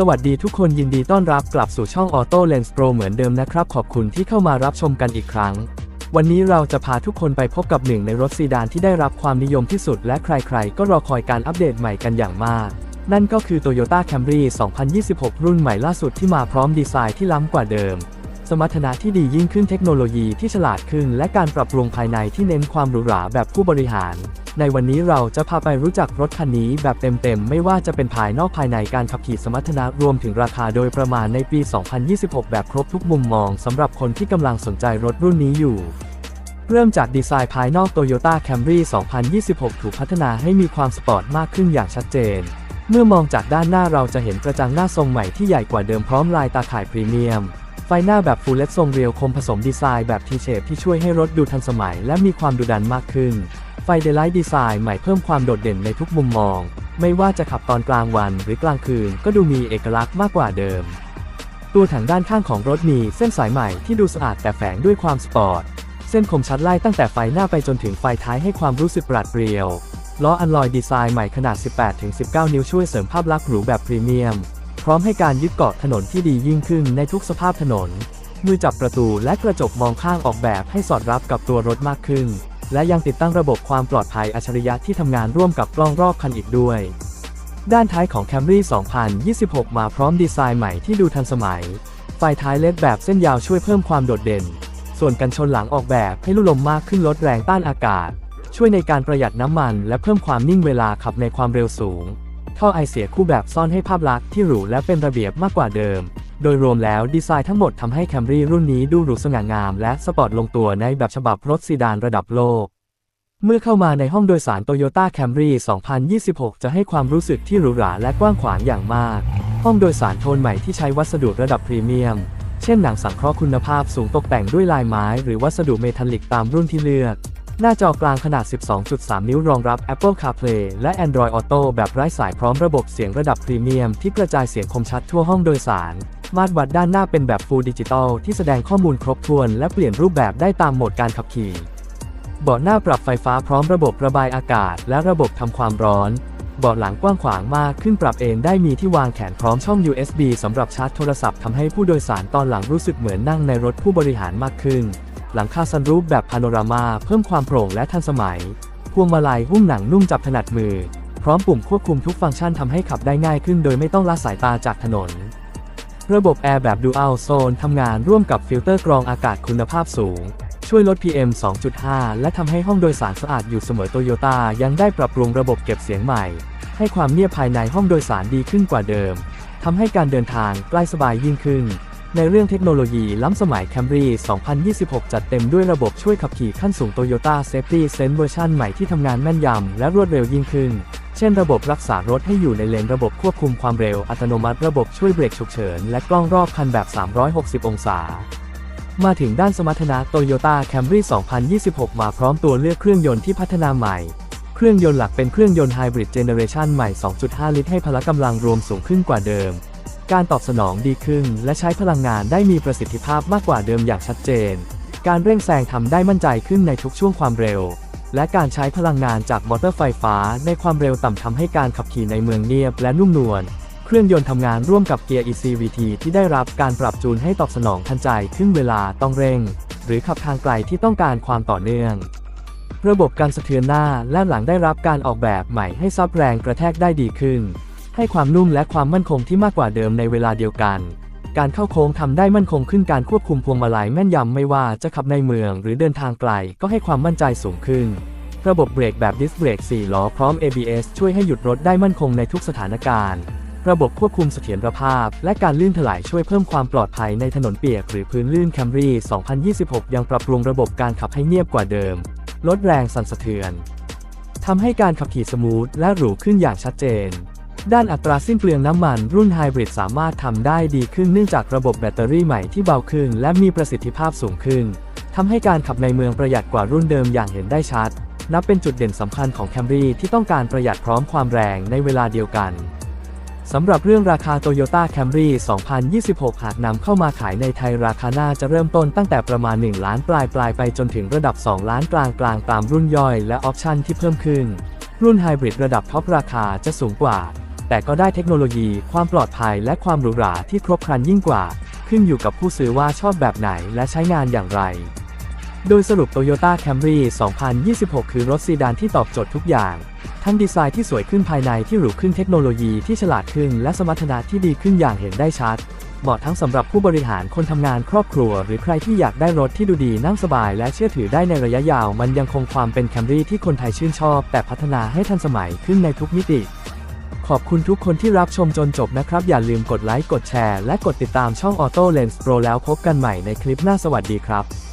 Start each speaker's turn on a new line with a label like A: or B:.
A: สวัสดีทุกคนยินดีต้อนรับกลับสู่ช่อง Auto Lens Pro เหมือนเดิมนะครับ ขอบคุณที่เข้ามารับชมกันอีกครั้ง วันนี้เราจะพาทุกคนไปพบกับหนึ่งในรถซีดานที่ได้รับความนิยมที่สุด และใครๆ ก็รอคอยการอัปเดตใหม่กันอย่างมาก นั่นก็คือ Toyota Camry 2026 รุ่นใหม่ล่าสุดที่มาพร้อมดีไซน์ที่ล้ำกว่าเดิม สมรรถนะที่ดียิ่งขึ้นเทคโนโลยีที่ฉลาดขึ้น และการปรับปรุงภายในที่เน้นความหรูหราแบบผู้บริหาร ในวันนี้เราจะพาไปรู้จักรถคันนี้แบบเต็มๆ ไม่ว่าจะเป็นภายนอกภายในการขับขี่สมรรถนะรวมถึงราคาโดยประมาณในปี 2026 แบบครบทุกมุมมองสำหรับคนที่กำลังสนใจรถรุ่นนี้อยู่เริ่มจากดีไซน์ภายนอก Toyota Camry 2026 ถูกพัฒนาให้มีความสปอร์ตมากขึ้นอย่างชัดเจน เมื่อมองจากด้านหน้าเราจะเห็นกระจังหน้าทรงใหม่ที่ใหญ่กว่าเดิมพร้อมลายตาข่ายพรีเมียม ไฟหน้าแบบฟูลเลตทรงเรียวคมผสมดีไซน์แบบทีเชฟที่ช่วยให้รถดูทันสมัยและมีความดุดันมากขึ้น ไฟเดลไลท์ดีไซน์ใหม่เพิ่มความโดดเด่นในทุกมุมมอง ไม่ว่าจะขับตอนกลางวันหรือกลางคืนก็ดูมีเอกลักษณ์มากกว่าเดิม ตัวถังด้านข้างของรถมีเส้นสายใหม่ที่ดูสะอาดแต่แฝงด้วยความสปอร์ต เส้นคมชัดไล่ตั้งแต่ไฟหน้าไปจนถึงไฟท้ายให้ความรู้สึกปราดเปรียว ล้ออัลลอยดีไซน์ใหม่ขนาด 18-19 นิ้วช่วยเสริมภาพลักษณ์หรูแบบพรีเมียม ร้อมให้การยึดเกาะถนนที่ดียิ่งขึ้นในทุกสภาพถนน มือจับประตูและกระจกมองข้างออกแบบให้สอดรับกับตัวรถมากขึ้น และยังติดตั้งระบบความปลอดภัยอัจฉริยะที่ทำงานร่วมกับกล้องรอบคันอีกด้วย ด้านท้ายของ Camry 2026 มาพร้อมดีไซน์ใหม่ที่ดูทันสมัย ไฟท้ายเล็ดแบบเส้นยาวช่วยเพิ่มความโดดเด่น ส่วนกันชนหลังออกแบบให้ลู่ลมมากขึ้นลดแรงต้านอากาศ ช่วยในการประหยัดน้ำมัน และเพิ่มความนิ่งเวลาขับในความเร็วสูง ท่อไอเสียคู่แบบซ่อนให้ภาพลักษณ์ที่หรูและเป็นระเบียบมากกว่าเดิม โดยรวมแล้วดีไซน์ทั้งหมดทำให้ Camry รุ่นนี้ดูหรูสง่างามและสปอร์ตลงตัวในแบบฉบับรถซีดานระดับโลก เมื่อเข้ามาในห้องโดยสาร Toyota Camry 2026 จะให้ความรู้สึกที่หรูหราและกว้างขวางอย่างมาก ห้องโดยสารโทนใหม่ที่ใช้วัสดุระดับพรีเมียม เช่นหนังสังเคราะห์คุณภาพสูงตกแต่งด้วยลายไม้ หรือวัสดุเมทัลลิกตามรุ่นที่เลือก หน้าจอกลางขนาด 12.3 นิ้วรองรับ Apple CarPlay และ Android Auto แบบไร้สายพร้อมระบบเสียงระดับพรีเมียมที่กระจายเสียงคมชัดทั่วห้องโดยสาร มาตรวัดด้านหน้าเป็นแบบ Full Digital ที่แสดงข้อมูลครบถ้วนและเปลี่ยนรูปแบบได้ตามโหมดการขับขี่ เบาะหน้าปรับไฟฟ้าพร้อมระบบระบายอากาศ และระบบทำความร้อน เบาะหลังกว้างขวางมากขึ้นปรับเอนได้มีที่วางแขนพร้อมช่อง USB สำหรับชาร์จโทรศัพท์ทำให้ผู้โดยสารตอนหลังรู้สึกเหมือนนั่งในรถผู้บริหารมากขึ้น หลังคาซันรูฟแบบพาโนรามาเพิ่มความโปร่งและทันสมัย พวงมาลัยหุ้มหนังนุ่มจับถนัดมือ พร้อมปุ่มควบคุมทุกฟังก์ชันทำให้ขับได้ง่ายขึ้นโดยไม่ต้องละสายตาจากถนน ระบบแอร์แบบ Dual Zone ทำงานร่วมกับฟิลเตอร์กรองอากาศคุณภาพสูง ช่วยลด PM 2.5 และทำให้ห้องโดยสารสะอาดอยู่เสมอโตโยต้ายังได้ปรับปรุงระบบเก็บเสียงใหม่ ให้ความเงียบภายในห้องโดยสารดีขึ้นกว่าเดิมทำให้การเดินทางใกล้สบายยิ่งขึ้น ในเรื่องเทคโนโลยีล้ำสมัย Camry 2026 จัดเต็มด้วยระบบช่วยขับขี่ขั้นสูง Toyota Safety Sense เวอร์ชันใหม่ที่ทำงานแม่นยำและรวดเร็วยิ่งขึ้น เช่นระบบรักษารถให้อยู่ในเลนระบบควบคุมความเร็วอัตโนมัติระบบช่วยเบรกฉุกเฉิน และกล้องรอบคันแบบ 360 องศา มาถึงด้านสมรรถนะ Toyota Camry 2026 มาพร้อมตัวเลือกเครื่องยนต์ที่พัฒนาใหม่เครื่องยนต์หลักเป็นเครื่องยนต์ไฮบริดเจเนเรชันใหม่ 2.5 ลิตรให้พละกำลังรวมสูงขึ้นกว่าเดิม การตอบสนองดีขึ้น และใช้พลังงานได้มีประสิทธิภาพมากกว่าเดิมอย่างชัดเจน การเร่งแซงทำได้มั่นใจขึ้นในทุกช่วงความเร็ว และการใช้พลังงานจากมอเตอร์ไฟฟ้าในความเร็วต่ำทำให้การขับขี่ในเมืองเงียบและนุ่มนวล เครื่องยนต์ทำงานร่วมกับเกียร์ ECVT ที่ได้รับการปรับจูนให้ตอบสนองทันใจขึ้นเวลาต้องเร่ง หรือขับทางไกลที่ต้องการความต่อเนื่องระบบการสะเทือนหน้าและหลังได้รับการออกแบบใหม่ให้ซับแรงกระแทกได้ดีขึ้น ให้ความนุ่มและความมั่นคงที่มากกว่าเดิมในเวลาเดียวกัน การเข้าโค้งทำได้มั่นคงขึ้นการควบคุมพวงมาลัยแม่นยำไม่ว่าจะขับในเมืองหรือเดินทางไกลก็ให้ความมั่นใจสูงขึ้น ระบบเบรกแบบดิสเบรก4ล้อพร้อม ABS ช่วยให้หยุดรถได้มั่นคงในทุกสถานการณ์ ระบบควบคุมเสถียรภาพ และการลื่นถลายช่วยเพิ่มความปลอดภัยในถนนเปียกหรือพื้นลื่น Camry 2026 ยังปรับปรุงระบบการขับให้เงียบกว่าเดิม ลดแรงสั่นสะเทือนทำให้การขับขี่สมูทและหรูขึ้นอย่างชัดเจน ด้านอัตราสิ้นเปลืองน้ำมันรุ่นไฮบริดสามารถทำได้ดีขึ้นเนื่องจากระบบแบตเตอรี่ใหม่ที่เบาขึ้น และมีประสิทธิภาพสูงขึ้นทำให้การขับในเมืองประหยัดกว่ารุ่นเดิมอย่างเห็นได้ชัด นับเป็นจุดเด่นสำคัญของ Camry ที่ต้องการประหยัดพร้อมความแรงในเวลาเดียวกันสำหรับเรื่องราคา Toyota Camry 2026 หากนำเข้ามาขายในไทยราคาน่าจะเริ่มต้นตั้งแต่ประมาณ 1 ล้านปลายปลายไปจนถึงระดับ 2 ล้านกลางกลางตามรุ่นย่อยและออปชั่นที่เพิ่มขึ้น รุ่นไฮบริดระดับท็อประคาจะสูงกว่า แต่ก็ได้เทคโนโลยี ความปลอดภัยและความหรูหราที่ครบครันยิ่งกว่า ขึ้นอยู่กับผู้ซื้อว่าชอบแบบไหนและใช้งานอย่างไร โดยสรุป Toyota Camry 2026 คือรถซีดานที่ตอบโจทย์ทุกอย่าง ทั้งดีไซน์ที่สวยขึ้นภายในที่หรูขึ้นเทคโนโลยีที่ฉลาดขึ้น และสมรรถนะที่ดีขึ้นอย่างเห็นได้ชัดเหมาะทั้งสำหรับผู้บริหารคนทำงานครอบครัว หรือใครที่อยากได้รถที่ดูดีนั่งสบาย และเชื่อถือได้ในระยะยาว มันยังคงความเป็น Camry ที่คนไทยชื่นชอบ แต่พัฒนาให้ทันสมัยขึ้นในทุกมิติ ขอบคุณทุกคนที่รับชมจนจบนะครับ อย่าลืมกดไลค์ กดแชร์ และกดติดตามช่อง Auto Lens Pro แล้วพบกันใหม่ในคลิปหน้าสวัสดีครับ